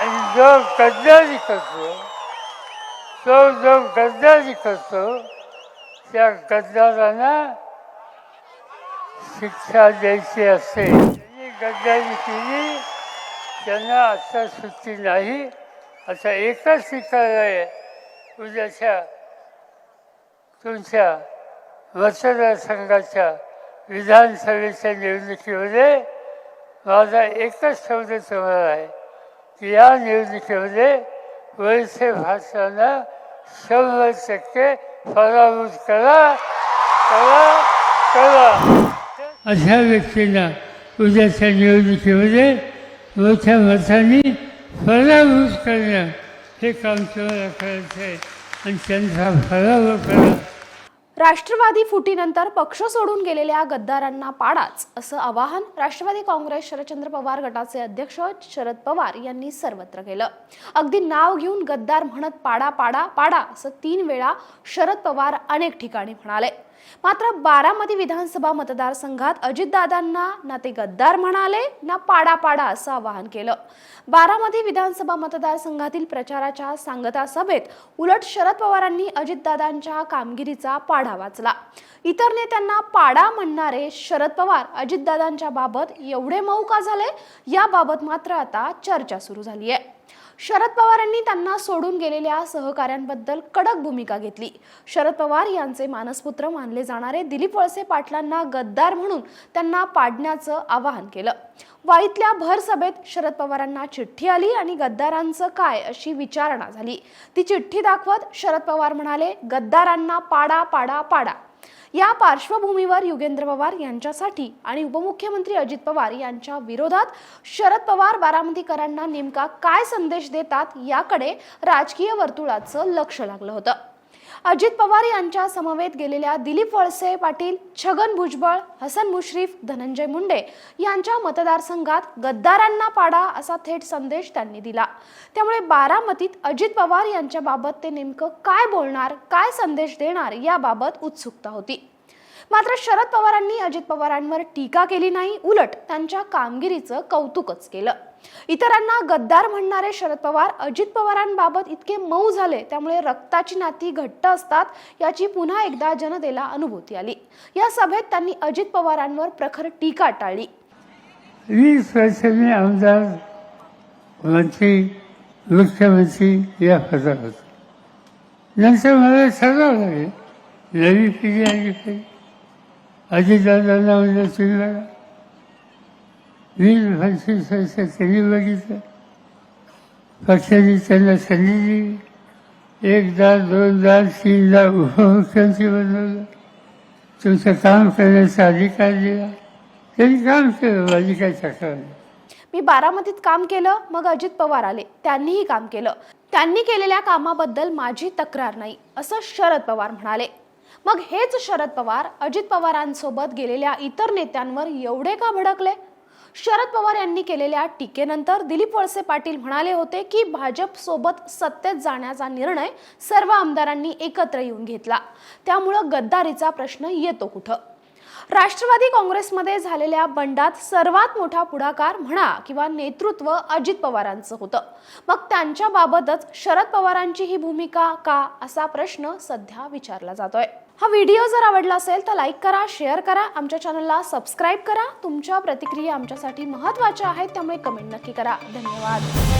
आणि जो गद्दारी करतो. तो जो गद्दारी करतो. त्या गद्दारांना शिक्षा द्यायची असते त्यांनी गद्दारी केली त्यांना आता सुट्टी नाही. आता एकच शिकायला आहे. उद्याच्या तुमच्या मतदारसंघाच्या विधानसभेच्या निवडणुकीमध्ये माझा एकच शब्द तुम्हाला आहे. या निवडणुकीमध्ये वैसे भाषांना शंभर टक्के पराभूत करा. करा करा. अशा व्यक्तींना उद्याच्या निवडणुकीमध्ये मोठ्या मतांनी पराभूत करणं हे काम तुम्हाला करायचं आहे आणि त्यांचा पराभव करा. राष्ट्रवादी फुटीनंतर पक्ष सोडून गेलेल्या गद्दारांना पाडाच असं आवाहन राष्ट्रवादी काँग्रेस शरदचंद्र पवार गटाचे अध्यक्ष शरद पवार यांनी सर्वत्र केलं. अगदी नाव घेऊन गद्दार म्हणत पाडा पाडा पाडा असं तीन वेळा शरद पवार अनेक ठिकाणी म्हणाले. मात्र बारामती विधानसभा मतदारसंघात अजितदादांना ना ते गद्दार म्हणाले ना पाडा पाडा असं आवाहन केलं. बारामती विधानसभा मतदारसंघातील प्रचाराच्या सांगता सभेत उलट शरद पवारांनी अजितदादांच्या कामगिरीचा पाढा वाचला. इतर नेत्यांना पाडा म्हणणारे शरद पवार अजितदादांच्या बाबत एवढे मऊ का झाले याबाबत मात्र आता चर्चा सुरू झाली आहे शरद पवारांनी त्यांना सोडून गेलेल्या सहकाऱ्यांबद्दल कडक भूमिका घेतली. शरद पवार यांचे मानसपुत्र मानले जाणारे दिलीप वळसे पाटलांना गद्दार म्हणून त्यांना पाडण्याचं आवाहन केलं. वाईतल्या भर सभेत शरद पवारांना चिठ्ठी आली आणि गद्दारांचं काय अशी विचारणा झाली. ती चिठ्ठी दाखवत शरद पवार म्हणाले गद्दारांना पाडा पाडा पाडा. या पार्श्वभूमीवर युगेंद्र पवार यांच्यासाठी आणि उपमुख्यमंत्री अजित पवार यांच्या विरोधात शरद पवार बारामतीकरांना नेमका काय संदेश देतात याकडे राजकीय वर्तुळाचं लक्ष लागलं होतं. अजित पवार यांच्या समवेत गेलेल्या दिलीप वळसे पाटील छगन भुजबळ हसन मुश्रीफ धनंजय मुंडे यांच्या मतदारसंघात गद्दारांना पाडा असा थेट संदेश त्यांनी दिला. त्यामुळे बारामतीत अजित पवार यांच्याबाबत ते नेमकं काय बोलणार काय संदेश देणार याबाबत उत्सुकता होती. मात्र शरद पवारांनी अजित पवारांवर टीका केली नाही उलट त्यांच्या कामगिरीचं कौतुकच केलं. इतरांना गद्दार म्हणणारे शरद पवार अजित पवारांबाबत इतके मऊ झाले त्यामुळे रक्ताची नाती घट्ट असतात याची पुन्हा एकदा जनतेला अनुभूती आली. या सभेत त्यांनी अजित पवारांवर प्रखर टीका टाळली. वीस वर्षांनी आमदार मंत्री मुख्यमंत्री या पदावर. नंतर मला ठरवावं नवी पिढी आली पाहिजे. अजितदादांना म्हणजे तुम्ही बघा वीस पंचवीस वर्ष त्यांनी बघितलं पक्षाने त्यांना संधी दिली एकदा दोनदा तीनदा उपमुख्यमंत्री बनवलं तुमचं काम करण्याचा अधिकार दिला त्यांनी काम केलं माझी काही तक्रार मी बारामतीत काम केलं मग अजित पवार आले. त्यांनीही काम केलं. त्यांनी केलेल्या कामाबद्दल माझी तक्रार नाही असं शरद पवार म्हणाले. मग हेच शरद पवार अजित पवारांसोबत गेलेल्या इतर नेत्यांवर एवढे का भडकले? शरद पवार यांनी केलेल्या टीकेनंतर दिलीप वळसे पाटील म्हणाले होते की भाजप सोबत सत्तेत जाण्याचा निर्णय सर्व आमदारांनी एकत्र येऊन घेतला. त्यामुळं गद्दारीचा प्रश्न येतो कुठं? राष्ट्रवादी काँग्रेसमध्ये झालेल्या बंडात सर्वात मोठा पुढाकार म्हणा किंवा नेतृत्व अजित पवारांचं होतं. मग त्यांच्याबाबतच शरद पवारांची ही भूमिका का असा प्रश्न सध्या विचारला जातोय. हा व्हिडिओ जर आवडला असेल तर लाईक करा शेअर करा आमच्या चॅनलला सबस्क्राईब करा. तुमच्या प्रतिक्रिया आमच्यासाठी महत्त्वाच्या आहेत त्यामुळे कमेंट नक्की करा. धन्यवाद.